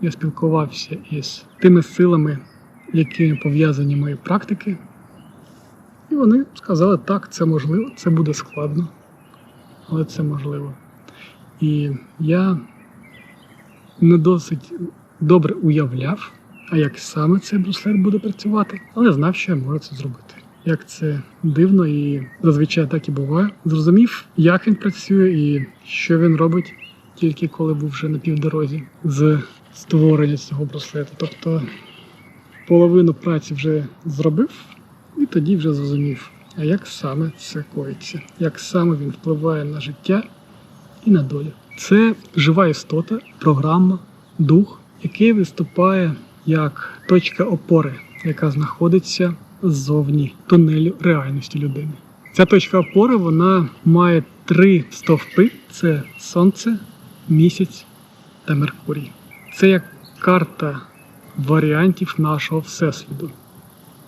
я спілкувався із тими силами, якими пов'язані мої практики. І вони сказали, так, це можливо, це буде складно, але це можливо. І я не досить добре уявляв, а як саме цей браслет буде працювати, але знав, що я можу це зробити. Як це дивно і зазвичай так і буває. Зрозумів, як він працює і що він робить, тільки коли був вже на півдорозі з створення цього браслету. Тобто половину праці вже зробив, і тоді вже зрозумів, а як саме це коїться, як саме він впливає на життя і на долю. Це жива істота, програма, дух, який виступає як точка опори, яка знаходиться ззовні тунелю реальності людини. Ця точка опори вона має три стовпи: це сонце, місяць та Меркурій. Це як карта варіантів нашого всесвіту.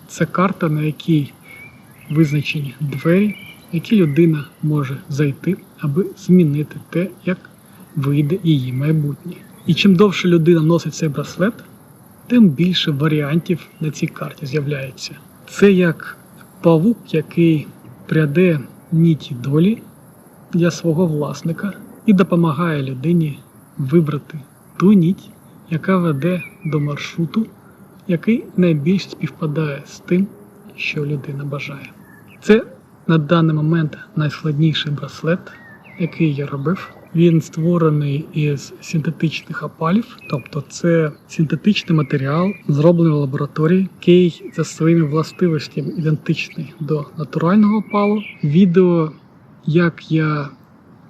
Це карта, на якій визначені двері, які людина може зайти, аби змінити те, як вийде її майбутнє. І чим довше людина носить цей браслет, тим більше варіантів на цій карті з'являється. Це як павук, який пряде ніті долі для свого власника і допомагає людині вибрати ту ніть, яка веде до маршруту, який найбільш співпадає з тим, що людина бажає. Це на даний момент найскладніший браслет, який я робив. Він створений із синтетичних опалів, тобто це синтетичний матеріал, зроблений в лабораторії, який за своїми властивостями ідентичний до натурального опалу. Відео, як я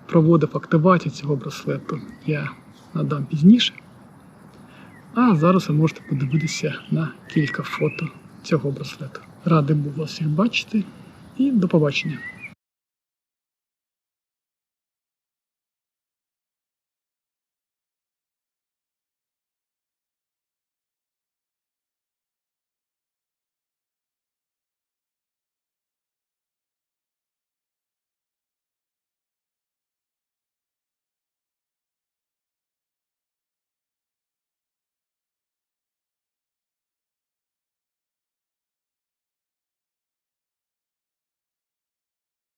проводив активацію цього браслету, я надам пізніше. А зараз ви можете подивитися на кілька фото цього браслету. Радий був вас всіх бачити і до побачення.